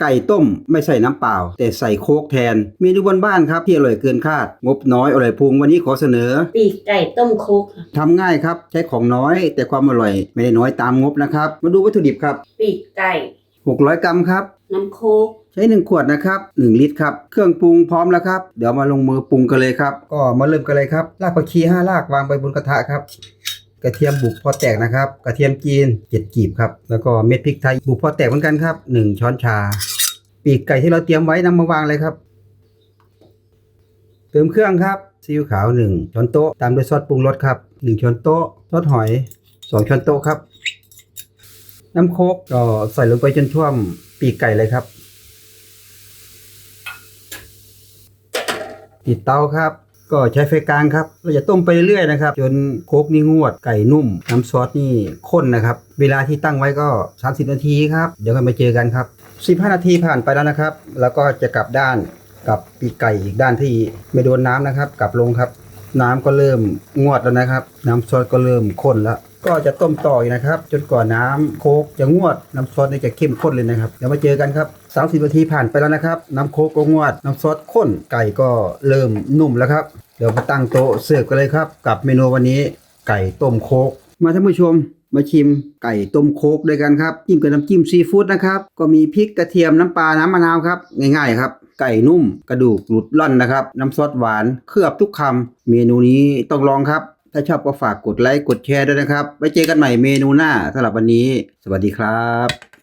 ไก่ต้มไม่ใส่น้ำเปล่า แต่ใส่โค้กแทน เมนูบ้านๆครับที่อร่อยเกินคาด งบน้อยอร่อยพุงวันนี้ขอเสนอปีกไก่ต้มคุกค่ะทำง่ายครับใช้ของน้อยแต่ความอร่อยไม่ได้น้อยตามงบนะครับ มาดูวัตถุดิบครับ ปีกไก่ 600 กรัมครับ น้ำโคุกใช้ 1 ขวดนะครับ 1 ลิตรครับ เครื่องปรุงพร้อมแล้วครับ เดี๋ยวมาลงมือปรุงกันเลยครับ ก็มาเริ่มกันเลยครับ รากผักชี5รากวางไปบนกระทะครับ กระเทียมบุกพอแตกนะครับ กระเทียมจีน7กีบครับ แล้วก็เม็ดพริกไทยบุกพอแตกเหมือนกันครับ1ช้อนชา ปีกไก่ที่เราเตรียมไว้นำมาวางเลยครับ เติมเครื่องครับซีอิ๊วขาว1ช้อนโต๊ะตามด้วยซอสปรุงรสครับ1ช้อนโต๊ะซอสหอย2ช้อนโต๊ะครับ น้ำโคกก็ใส่ลงไปจนท่วมปีกไก่เลยครับติดเตาครับ ก็ใช้ไฟกลางครับ เราจะต้มไปเรื่อยๆนะครับ จนโคกนี่งวดไก่นุ่ม น้ำซอสนี่ข้นนะครับ เวลาที่ตั้งไว้ก็ 30 นาทีครับ เดี๋ยวกันมาเจอกันครับ 15 นาทีผ่านไปแล้วนะครับ แล้วก็จะกลับด้านกับปีกไก่อีกด้านที่ไม่โดนน้ำนะครับ กลับลงครับ น้ำก็เริ่มงวดแล้วนะครับ น้ำซอสก็เริ่มข้นแล้ว ก็จะต้มต่ออนะครับ จนกว่าน้ำโคกจะงวดน้ำซอสนี่จะเข้มข้นเลยนะครับเดี๋ยวมาเจอกันครับ30นาทีผ่านไปแล้วนะครับ น้ำโคกก็งวด น้ำซอสข้นไก่ก็เริ่มนุ่มแล้วครับเดี๋ยวมาตั้งโต๊ะเสิร์ฟกันเลยครับ กับเมนูวันนี้ไก่ต้มโคก มาท่านผู้ชมมาชิมไก่ต้มโคกด้วยกันครับจิ้มกับน้ำจิ้มซีฟู้ดนะครับก็มีพริกกระเทียมน้ำปลาน้ำมะนาวครับง่ายๆครับไก่นุ่มกระดูกหลุดล่อนนะครับ น้ำซอสหวานเคลือบทุกคำเมนูนี้ต้องลองครับ ถ้าชอบก็ฝากกดไลค์กดแชร์ด้วยนะครับไว้เจอกันใหม่เมนูหน้าสำหรับวันนี้ สวัสดีครับ